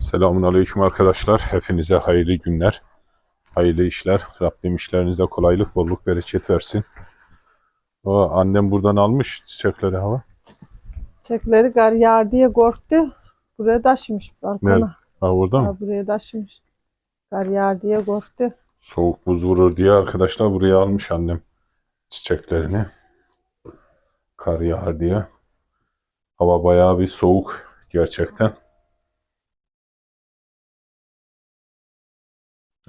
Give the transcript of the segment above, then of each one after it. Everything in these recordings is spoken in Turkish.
Selamun Aleyküm arkadaşlar. Hepinize hayırlı günler, hayırlı işler. Rabbim işlerinizde kolaylık, bolluk, bereket versin. O annem buradan almış çiçekleri hava. Çiçekleri gar yağar diye korktu. Buraya taşımış balkona. Nerede? Ha orada mı? Ha, buraya taşımış. Gar yağar diye korktu. Soğuk buz vurur diye arkadaşlar buraya almış annem çiçeklerini. Kar yağar diye. Hava bayağı bir soğuk gerçekten.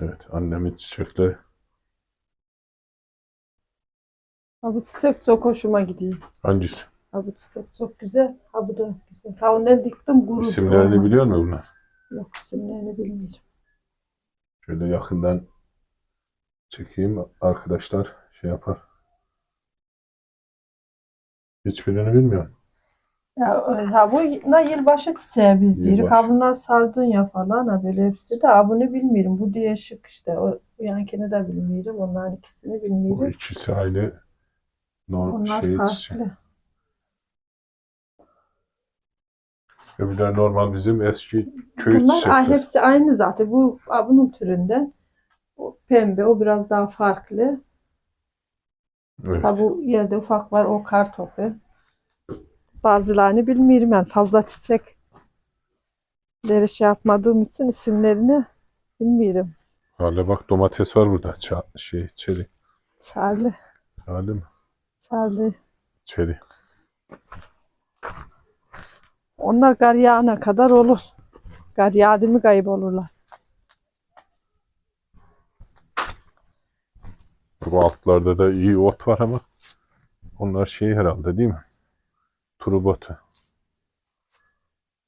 Evet annemin çiçekleri. Ha, bu çiçek çok hoşuma gidiyor. Hangisi? Ha, bu çiçek çok güzel. Ha, bu da güzel. Ha, onları diktim kurudu. İsimlerini biliyor musun bunlar? Yok isimlerini bilmiyorum. Şöyle yakından çekeyim arkadaşlar şey yapar. Hiçbirini bilmiyorum. Ya, ha, bu na yılbaşı çiçeği biz diyoruz. Yılbaşı. Ha bunlar sardunya falan ha böyle hepsi de. Ha bunu bilmiyorum. Bu değişik işte. O yankini de bilmiyorum. Onların ikisini Bu bilmiyorum. ikisi aynı normal Onlar şey farklı. çiçeği. Öbürler normal bizim eski köy Bunlar ay, çiçekleri. hepsi aynı zaten. Bu a, bunun türünden. O pembe, o biraz daha farklı. Evet. Ha bu yerde ufak var, o kar topu. Bazılarını bilmiyorum ben. Fazla çiçekleri şey yapmadığım için isimlerini bilmiyorum. Hala bak domates var burada. Ça şey çeri. Charlie, Hala mı? Charlie. Çeri. Onlar kar yağana kadar olur. Kar yağdı mı kaybolurlar. Bu altlarda da iyi ot var ama onlar şey herhalde değil mi? Turubotu.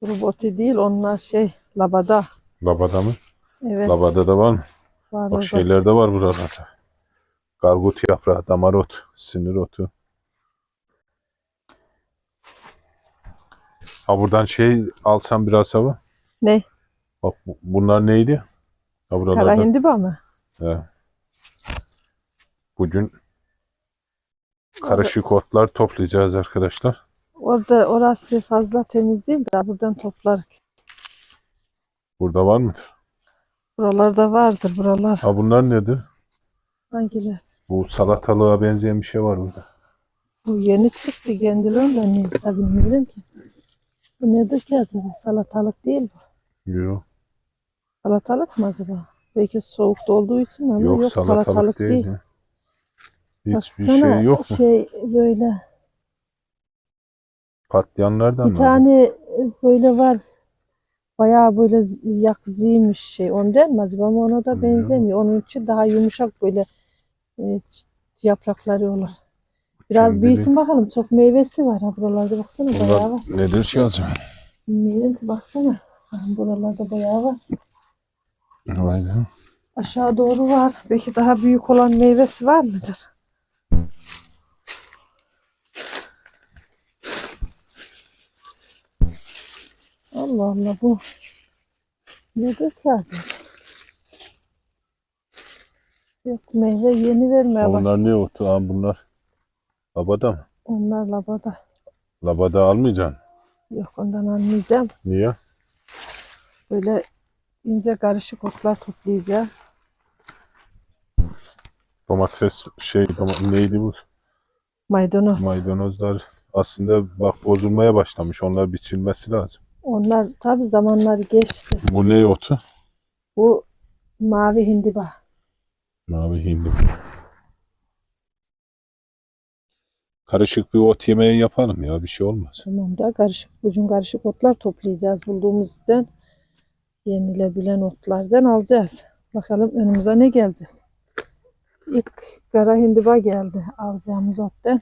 Roboti değil, onlar şey labada. Labada mı? Evet, Labada da var mı? var Bak şeyler de var buralarda. Gargut yaprağı, damar ot, sinir otu. Ha buradan şey alsam biraz hava. Ne? Bak bu- bunlar neydi? Ha buralarda. Kara hindiba mı? He. Bugün karışık otlar toplayacağız arkadaşlar. Orada orası fazla temiz değil de buradan toplar. Burada var mıdır? Buralarda vardır buralar. Ha bunlar nedir? Hangiler? Bu salatalığa benzeyen bir şey var burada. Bu yeni çıktı kendilerinden neyse bilmiyorum ki. Bu nedir ki acaba? Salatalık değil bu. Yok. Salatalık mı acaba? Belki soğukta olduğu için mi? ama Yok, yok, salatalık, değil. ya. Hiçbir Baksana, şey yok mu? Şey böyle Patlayanlardan bir mı? tane e, böyle var. Bayağı böyle yakıcıymış şey. Mı acaba? Ama ona da Bilmiyorum. benzemiyor. Onun için daha yumuşak böyle e, yaprakları olur. Biraz Kendini- büyüsün bakalım. Çok meyvesi var ha buralarda baksana bayağı var. Bunlar nedir ki acaba? Bilmiyorum ki baksana. Ha, Buralarda bayağı var. Vay be. Aşağı doğru var. Belki daha büyük olan meyvesi var mıdır? Allah Allah bu nedir ki acaba? Yok meyve yeni vermeye bak. Bunlar ne otu? Ha, bunlar labada mı? Onlar labada. Labada almayacaksın. Yok ondan anlayacağım. Niye? Böyle ince karışık otlar toplayacağım. Domates şey neydi bu? Maydanoz. Maydanozlar aslında bak bozulmaya başlamış. Onlar biçilmesi lazım. Onlar tabi zamanları geçti. Bu ne otu? Bu mavi hindiba. Mavi hindi. Karışık bir ot yemeği yapalım ya bir şey olmaz. Tamam da karışık, bugün karışık otlar toplayacağız. Bulduğumuzdan yenilebilen otlardan alacağız. Bakalım önümüze ne geldi. İlk kara hindiba geldi alacağımız ottan.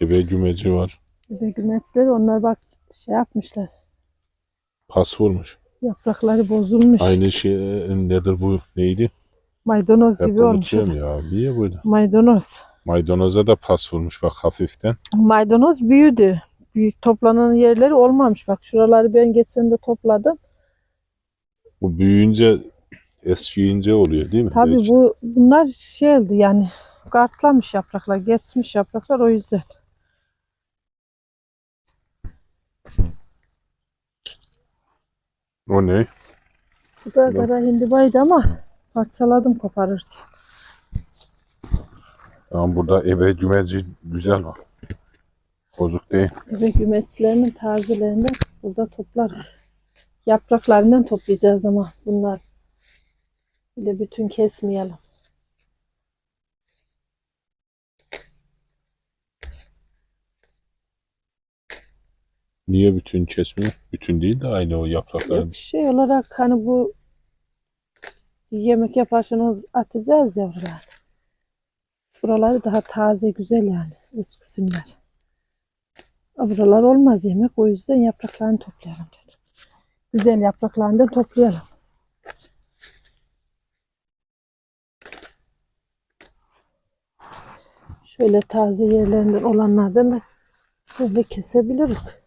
Ebe gümeci var. Ve gümeçleri onlar bak şey yapmışlar. Pas vurmuş. Yaprakları bozulmuş. Aynı şey e, nedir bu neydi? Maydanoz Hep gibi olmuş. unutuyorum ya. Niye böyle? Maydanoz. Maydanoza da pas vurmuş bak hafiften. Maydanoz büyüdü. Büyük toplanan yerleri olmamış. Bak şuraları ben geçen de topladım. Bu büyüyünce eskiyince oluyor değil mi? Tabii Belki. bu bunlar şeydi yani kartlamış yapraklar, geçmiş yapraklar o yüzden. O ne? Bu da kara hindibaydı ama parçaladım koparırken. Ama burada ebe cümeci güzel var. Bozuk değil. Eve gümeçlerinin tazelerinden burada toplar. Yapraklarından toplayacağız ama bunlar. Bile bütün kesmeyelim. Niye bütün kesmiyor? Bütün değil de aynı o yaprakların. Şey olarak hani bu yemek yaparken atacağız ya buralara. Buraları daha taze güzel yani. Uç kısımlar. Buralar olmaz yemek. O yüzden yapraklarını toplayalım. Güzel yapraklarından toplayalım. Şöyle taze yerlerinden olanlardan da böyle kesebiliriz.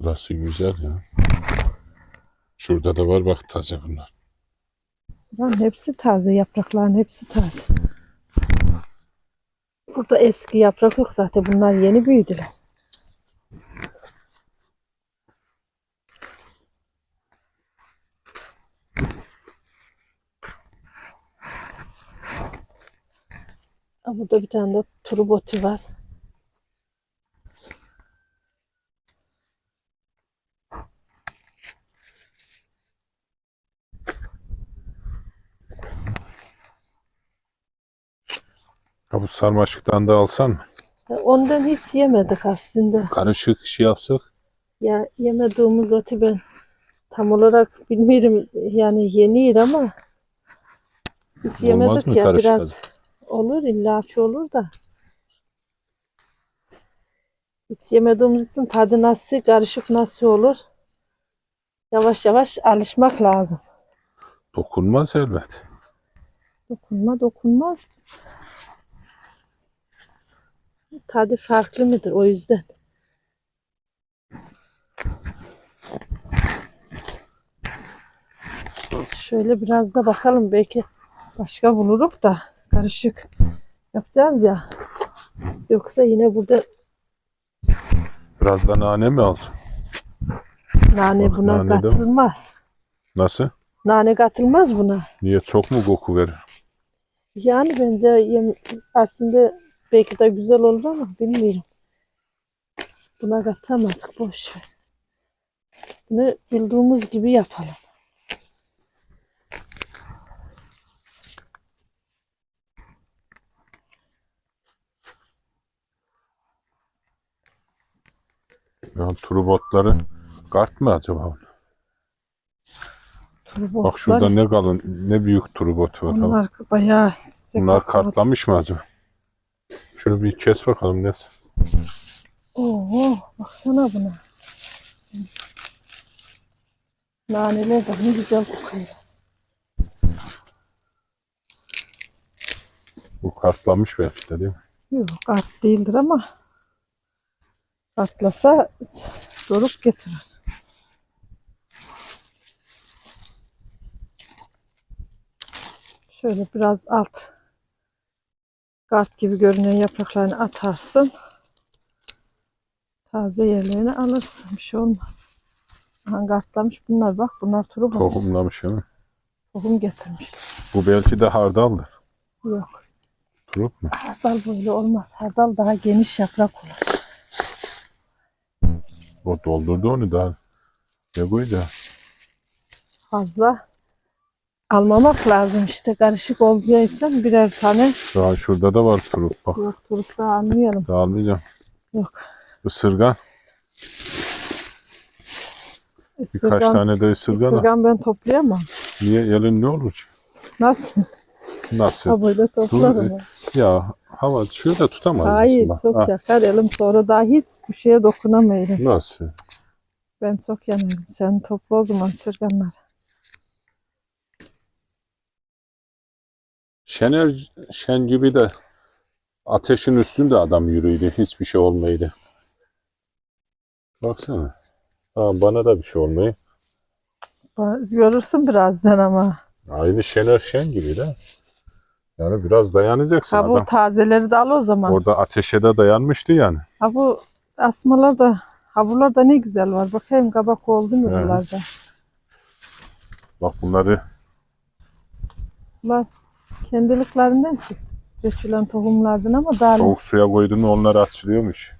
Burası güzel ya. Şurada da var bak taze bunlar. Lan hepsi taze yaprakların hepsi taze. Burada eski yaprak yok zaten bunlar yeni büyüdüler. Burada bir tane de turbotu var. Ha bu sarmaşıktan da alsan mı? Ondan hiç yemedik aslında. Karışık şey yapsak. Ya yemediğimiz otu ben tam olarak bilmiyorum yani yeniyir ama hiç yemedik mı ya karışık biraz olur illaki olur da hiç yemediğimiz için tadı nasıl karışık nasıl olur yavaş yavaş alışmak lazım. Dokunmaz elbet. Dokunma dokunmaz. Tadı farklı mıdır o yüzden. Şöyle biraz da bakalım belki başka buluruk da karışık yapacağız ya. Yoksa yine burada Biraz da nane mi alsın? nane Bak, buna nane katılmaz. Nasıl? Nane katılmaz buna. Niye çok mu koku verir? Yani bence aslında belki de güzel olur ama bilmiyorum. Buna katamazdık boş ver. Bunu bildiğimiz gibi yapalım. Ya trubotları kart mı acaba? Turbotlar, Bak şurada ne kalın, ne büyük trubot var. ha. Onlar bayağı Bunlar kartlamış mı acaba? Şunu bir kes bakalım ne? Oo, baksana buna. Naneler de ne güzel kokuyor. Bu kartlamış belki de değil mi? Yok kart değildir ama kartlasa doruk getirir. Şöyle biraz alt kart gibi görünen yapraklarını atarsın. Taze yerlerini alırsın. Bir şey olmaz. Aha kartlamış bunlar bak. Bunlar turu bulmuş. Tohumlamış mi? Tohum getirmişler. Bu belki de hardaldır. Yok. Turup mu? Hardal böyle olmaz. Hardal daha geniş yaprak olur. O doldurdu onu daha. Ne koyacağız? Fazla almamak lazım işte. Karışık için birer tane Daha şurada da var turup. Bak yok turup da almayalım. daha almayacağım. Yok. Isırgan. Birkaç Isırgan, tane de ısırgan. al. ısırgan ben toplayamam. Niye elin ne olur? ki? Nasıl? Nasıl? Ha böyle toplarım. Dur, Ya hava şöyle tutamaz Hayır çok? Ha, yakar elim sonra daha hiçbir şeye dokunamayırım. Nasıl? Ben çok yanarım. Sen topla o zaman ısırganlar. Şener Şen gibi de ateşin üstünde adam yürüydü. Hiçbir şey olmaydı. Baksana. Ha, bana da bir şey olmuyor. Görürsün birazdan ama. Aynı Şener Şen gibi de. Yani biraz dayanacaksın Ha bu adam. tazeleri de al o zaman. Orada ateşe de dayanmıştı yani. Ha bu asmalar da ha bunlar da ne güzel var. Bakayım kabak oldu mu Evet. bunlarda? Bak bunları Bunlar kendiliklerinden çıktı. Dökülen tohumlardan ama daha soğuk suya koydun mu onlar açılıyormuş.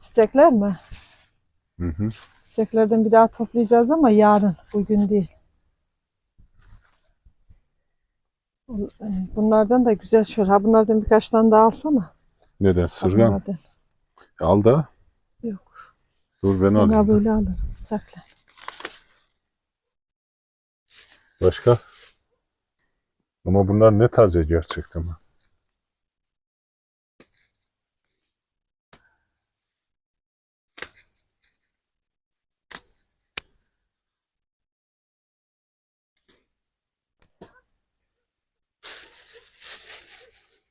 çiçekler mi? Hı hı. Çiçeklerden bir daha toplayacağız ama yarın, bugün değil. Bunlardan da güzel şöyle. Ha bunlardan birkaç tane daha alsana. Neden sırgan? bunlardan. Al da. Yok. Dur ben alayım. böyle alırım. Sakla. Başka? Ama bunlar ne taze gerçekten.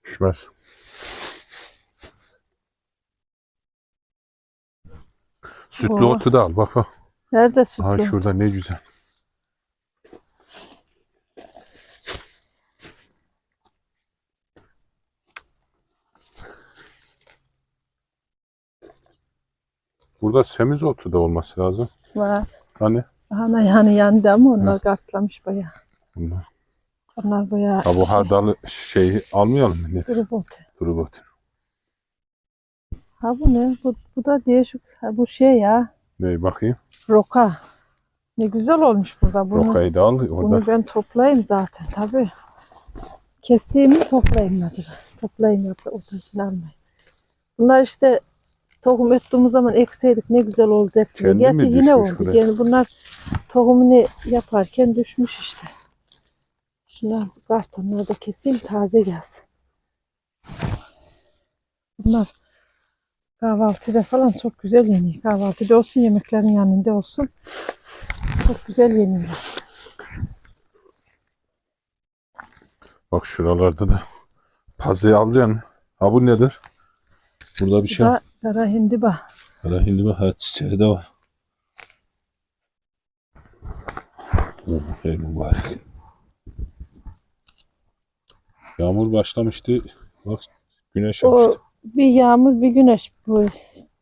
Düşmez. Sütlü otu da al bak bak. Nerede sütlü? Aha şurada ne güzel. Burada semizotu da olması lazım. Var. Hani Ana yani yandı ama onlar kartlamış bayağı. bunlar. Onlar bayağı Ha bu hardalı şeyi almayalım mı? Botu. Duru bot. Ha bu ne? Bu, bu da değişik. Ha bu şey ya. Ne bakayım? Roka. Ne güzel olmuş burada. Bunu, Rokayı da al. Orada bunu ben toplayayım zaten tabii. Keseyim toplayayım acaba? Toplayayım ya da ortasını almayayım. Bunlar işte tohum ettiğimiz zaman ekseydik ne güzel olacaktı. Kendi Gerçi yine oldu. buraya? Yani bunlar tohumunu yaparken düşmüş işte. Şuna kartonları da keseyim taze gelsin. Bunlar kahvaltıda falan çok güzel yeniyor. Kahvaltıda olsun yemeklerin yanında olsun. Çok güzel yeniyor. bak şuralarda da pazıyı alacaksın. Ha bu nedir? Burada bir Bu şey. da kara hindiba. Kara hindi bak her çiçeği de var. Ey mübarek. Yağmur başlamıştı. Bak güneş O açtı. bir yağmur bir güneş bu.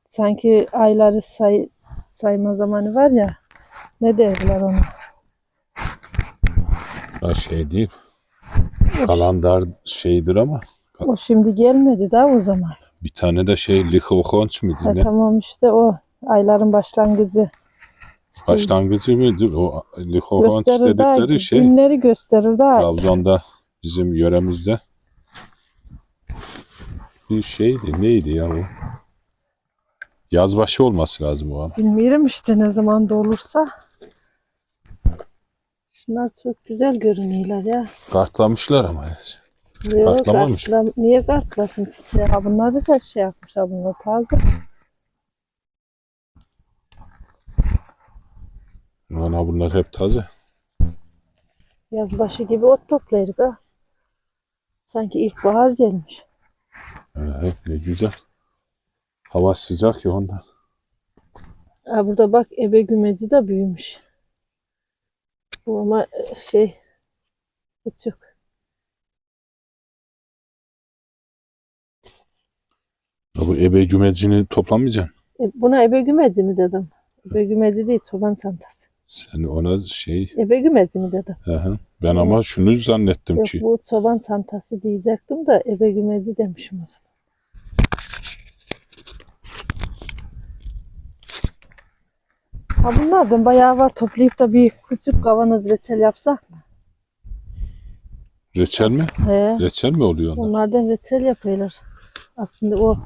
Sanki ayları say, sayma zamanı var ya. Ne derler ona? Ha şey değil. Kalendar şeydir ama O şimdi gelmedi daha o zaman. Bir tane de şey Lihokons mıydı Ha, ne? tamam işte o ayların başlangıcı. İşte Başlangıcı mıdır? O Lihokons gösterir daha, dedikleri şey günleri gösterir daha. Trabzon'da bizim yöremizde bir şeydi. Neydi ya o? Yazbaşı olması lazım o ama. Bilmiyorum işte ne zaman da olursa. Şunlar çok güzel görünüyorlar ya. Kartlamışlar ama. Kartlamamış. kartla- Niye kartlasın çiçeği? Ha bunları da şey yapmışlar bunlar taze. Ana bunlar hep taze. Yazbaşı gibi ot toplayırız ha. Sanki ilkbahar gelmiş. Evet, ne güzel. Hava sıcak ya ondan. Ha burada bak ebe gümeci de büyümüş. Bu ama e, şey. Ya bu ebe gümecini toplamayacaksın. E, buna ebe gümeci mi dedim? Ebe gümeci değil çoban çantası. Sen ona şey... Ebe gümeci mi dedim? Hı hı. Ben ama şunu zannettim Yok ki. bu çoban çantası diyecektim de ebe gümeci demişim o zaman. Ha bunlardan bayağı var toplayıp da bir küçük kavanoz reçel yapsak mı? Reçel mi? He. Reçel mi oluyor onda? Onlardan reçel yapıyorlar. Aslında o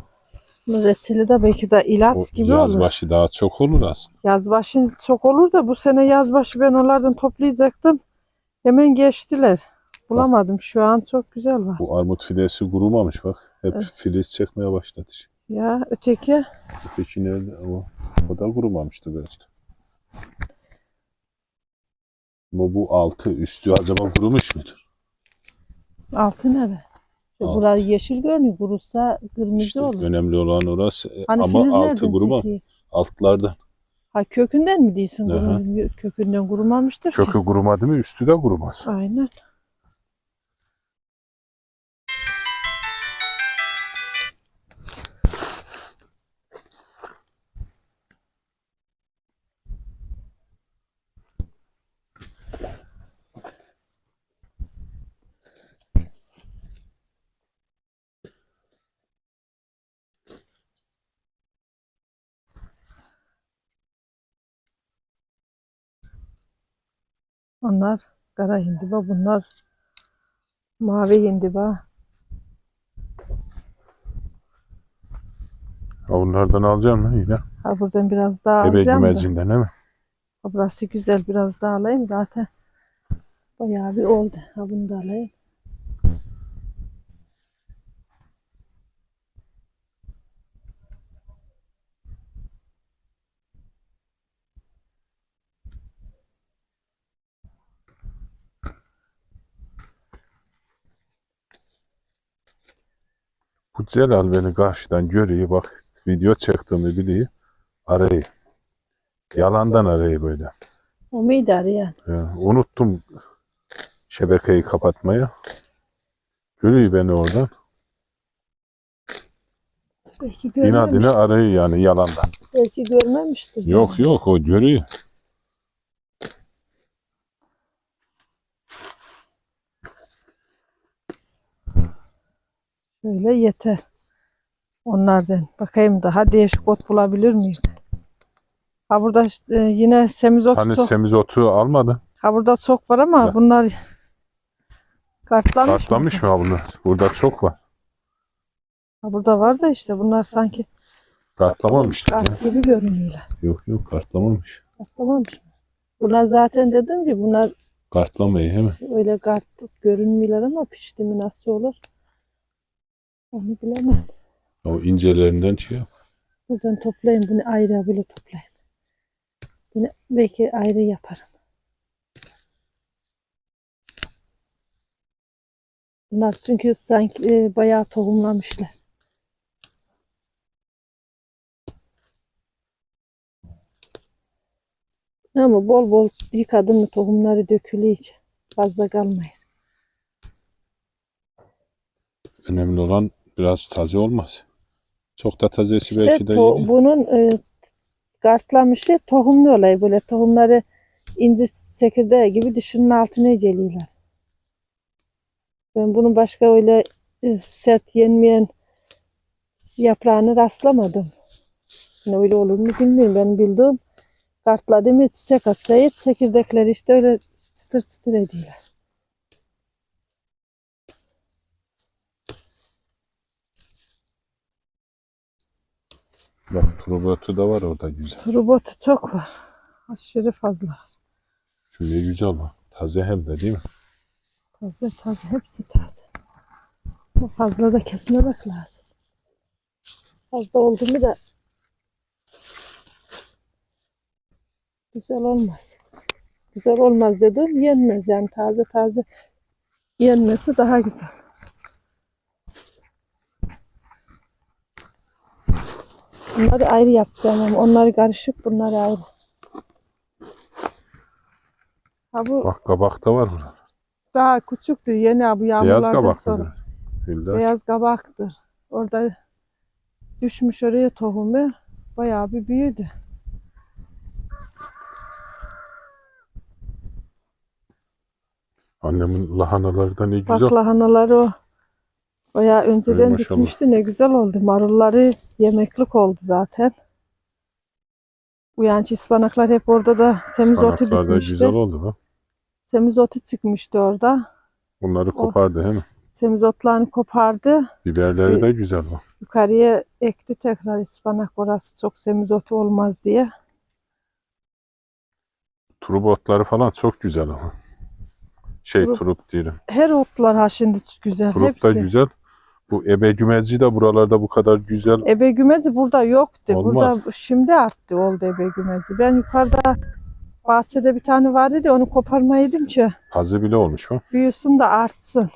reçeli de belki de ilaç O gibi olur. yazbaşı daha çok olur aslında. Yazbaşın çok olur da bu sene yazbaşı ben onlardan toplayacaktım. Hemen geçtiler. Bulamadım. Şu an çok güzel var. Bu armut fidesi kurumamış bak. Hep Evet. filiz çekmeye başladı. Ya öteki Peki nerede? O, o da kurumamıştı belki. Ama bu altı üstü acaba kurumuş mudur? altı nere? Altı. Burası yeşil görünüyor. Kurusa kırmızı İşte olur. önemli olan orası. E, Hani Ama altı kuruma çekiyor? altlardan. Ha kökünden mi değilsin? Aha. Kökünden kurumamıştır ki. Kökü kurumadı mı üstü de kurumaz. Aynen. Onlar kara hindiba, bunlar mavi hindiba. Ha, bunlardan alacağım mı yine? Ha buradan biraz daha Ebe alacağım da. gümezinden değil mi? Ha, burası güzel biraz daha alayım zaten. Bayağı bir oldu. Ha bunu da alayım. Bu Celal beni karşıdan görüyor bak video çektiğimi biliyor. Arayı. Yalandan arayı böyle. O muydu arayan? Ya, unuttum şebekeyi kapatmayı. Görüyor beni oradan. Belki görmemiş. İnadına arayı yani yalandan. Belki görmemiştir. Yok yok o görüyor. Böyle yeter. Onlardan. Bakayım daha değişik ot bulabilir miyim? Ha burada işte, yine Hani çok. semizotu almadı. Ha burada çok var ama Ya. bunlar kartlanmış, mı? Atlamış mı ha bunlar? Burada çok var. Ha burada var da işte bunlar sanki Kartlamamış. kart gibi görünüyorlar. Yok yok kartlamamış. Kartlamamış mı? Bunlar zaten dedim ki bunlar Kartlamayı hemen. öyle kart görünmüyorlar ama pişti mi nasıl olur? Onu bilemem. O incelerinden şey yap. Buradan toplayayım bunu ayrı böyle toplayayım. Bunu belki ayrı yaparım. Bunlar çünkü sanki e, bayağı tohumlamışlar. Ama bol bol yıkadım mı tohumları dökülüyor hiç. Fazla kalmayır. Önemli olan biraz taze olmaz. Çok da tazesi İşte belki de to- bunun e, kartlamışı tohumlu olay böyle tohumları ince çekirdeği gibi dışının altına geliyorlar. Ben bunun başka öyle e, sert yenmeyen yaprağını rastlamadım. Ne öyle olur mu bilmiyorum. Ben bildiğim kartladı mı çiçek atsayı çekirdekleri işte öyle çıtır çıtır ediyorlar. Bak probotu da var orada güzel. Turbotu çok var. Aşırı fazla. Şöyle güzel bak. Taze hem de değil mi? Taze taze hepsi taze. Bu fazla da kesmemek lazım. Fazla oldu mu da güzel olmaz. Güzel olmaz dedim yenmez yani taze taze yenmesi daha güzel. Bunları ayrı yapacağım ama onları karışık bunları ayrı. Ha bu Bak kabak da var burada. daha küçüktü yeni bu Beyaz yağmurlardan kabak sonra. mıdır? Hüldaç. Beyaz kabaktır. Orada düşmüş oraya tohumu. Bayağı bir büyüdü. Annemin lahanaları da ne Bak güzel. lahanaları o. Bayağı önceden dikmişti. Ne güzel oldu. Marulları yemeklik oldu zaten. Bu yani ıspanaklar hep orada da semizotu Ispanaklar da bitmişti. güzel oldu bak. Semizotu çıkmıştı orada. Bunları kopardı he mi? Semizotlarını kopardı. Biberleri Ee, de güzel bak. Yukarıya ekti tekrar ıspanak orası çok semizotu olmaz diye. Turp otları falan çok güzel ama. Şey Turp- turp diyelim. Her otlar ha şimdi güzel. Turp da hepsi. güzel. Bu ebe gümeci de buralarda bu kadar güzel. Ebe gümeci burada yoktu. Olmaz. Burada şimdi arttı oldu ebe gümeci. Ben yukarıda bahçede bir tane vardı da onu koparmayaydım ki Taze bile olmuş bak. büyüsün de artsın.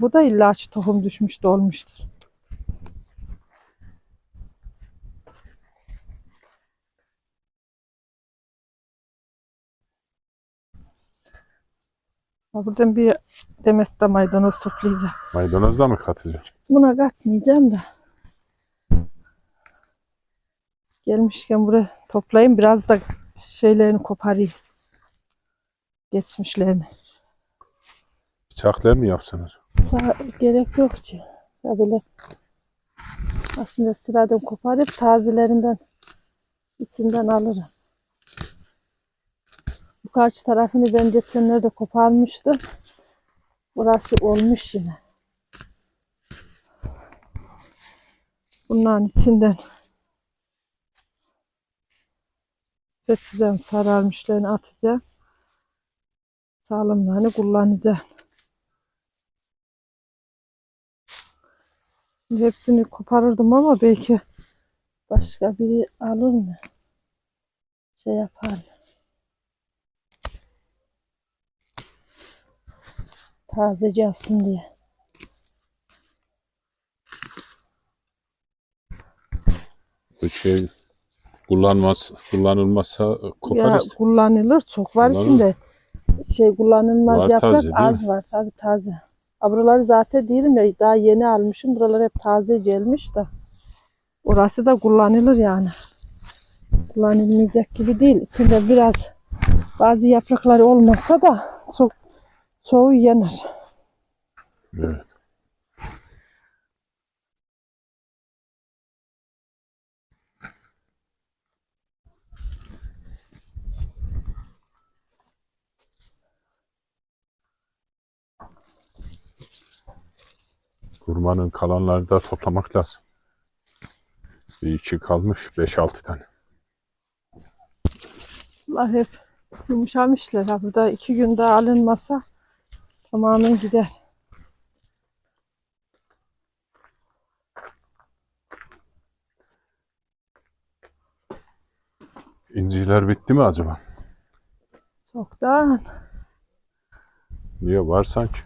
Bu da ilaç tohum düşmüş de olmuştur. Buradan bir demet de maydanoz toplayacağım. Maydanoz da mı katacağım? Buna katmayacağım da. Gelmişken buraya toplayayım. Biraz da şeylerini koparayım. Geçmişlerini. Bıçaklar mı yapsanız? Sağ, gerek yok ki. Ya böyle aslında sıradan koparıp tazelerinden içinden alırım. Karşı tarafını ben geçenlerde koparmıştım. Burası olmuş yine. Bunların içinden seçeceğim, sararmışlarını atacağım. Sağlamlarını kullanacağım. Hepsini koparırdım ama belki başka biri alır mı? Şey yapar mı? Tazece alsın diye. Bu şey kullanmaz, kullanılmazsa Ya koparız. kullanılır çok var Kullanılır. içinde. Şey kullanılmaz Var yaprak taze, az var tabi taze. Buraları zaten değilim ya daha yeni almışım. Buralar hep taze gelmiş de. Orası da kullanılır yani. Kullanılmayacak gibi değil. İçinde biraz bazı yaprakları olmasa da çok çoğu yenir. Evet. Kurmanın kalanları da toplamak lazım. Bir iki kalmış, beş altı tane. Bunlar hep yumuşamışlar. Ha, burada iki günde alınmasa tamamen gider. İnciler bitti mi acaba? Çoktan. Niye var sanki?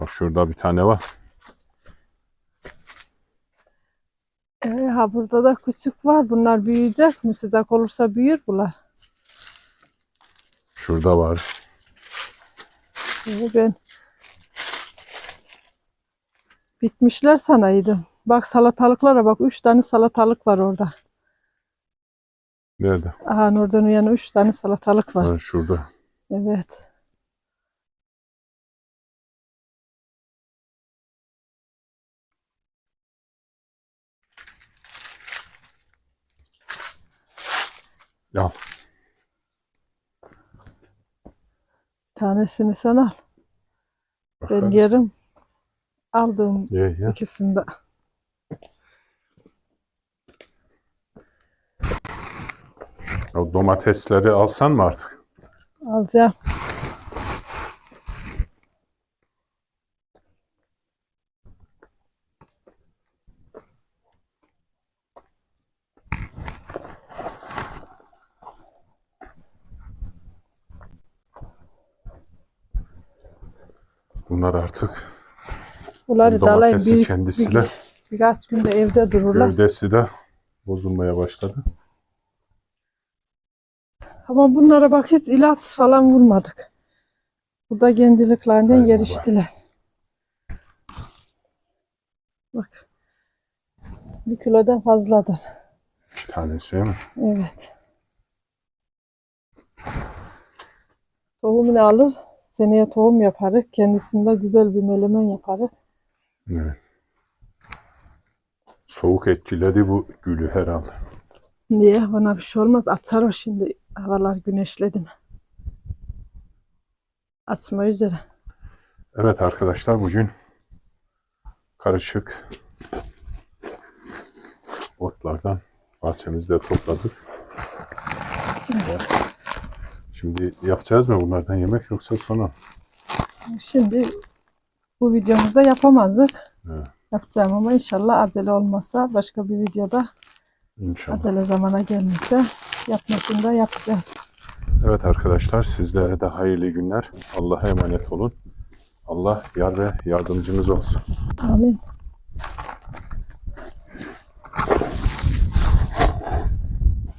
Bak şurada bir tane var. Ee, ha burada da küçük var. Bunlar büyüyecek mi? Sıcak olursa büyür bunlar. Şurada var. Ee, ben bitmişler sanaydım. Bak salatalıklara bak. Üç tane salatalık var orada. Nerede? Aha oradan o yana üç tane salatalık var. Ha, şurada. Evet. Ya Bir tanesini sen al. Ben yarım aldım Ye ye. ikisini de. O domatesleri alsan mı artık? Alacağım. Bunlar artık Bunları da alayım. domatesi Bir, kendisiyle bir- birkaç günde evde dururlar. gövdesi de bozulmaya başladı. Ama bunlara bak hiç ilaç falan vurmadık. Burada kendiliklerinden Hay baba. geliştiler. Bak. Bir kilodan fazladır. Bir tanesi mi? Evet. Tohumunu alır. Seneye tohum yaparız. Kendisinde güzel bir melemen yaparız. Evet. Soğuk etkiledi bu gülü herhalde. Niye? Bana bir şey olmaz. Atar o şimdi. Havalar güneşledi mi? Açma üzere. Evet arkadaşlar bugün karışık otlardan bahçemizde topladık. Şimdi yapacağız mı bunlardan yemek yoksa sonra? Şimdi bu videomuzda yapamazdık. Evet. Yapacağım ama inşallah acele olmazsa başka bir videoda İnşallah. acele zamana gelmişse yapmasını da yapacağız. Evet arkadaşlar sizlere de hayırlı günler. Allah'a emanet olun. Allah yar ve yardımcınız olsun. Amin.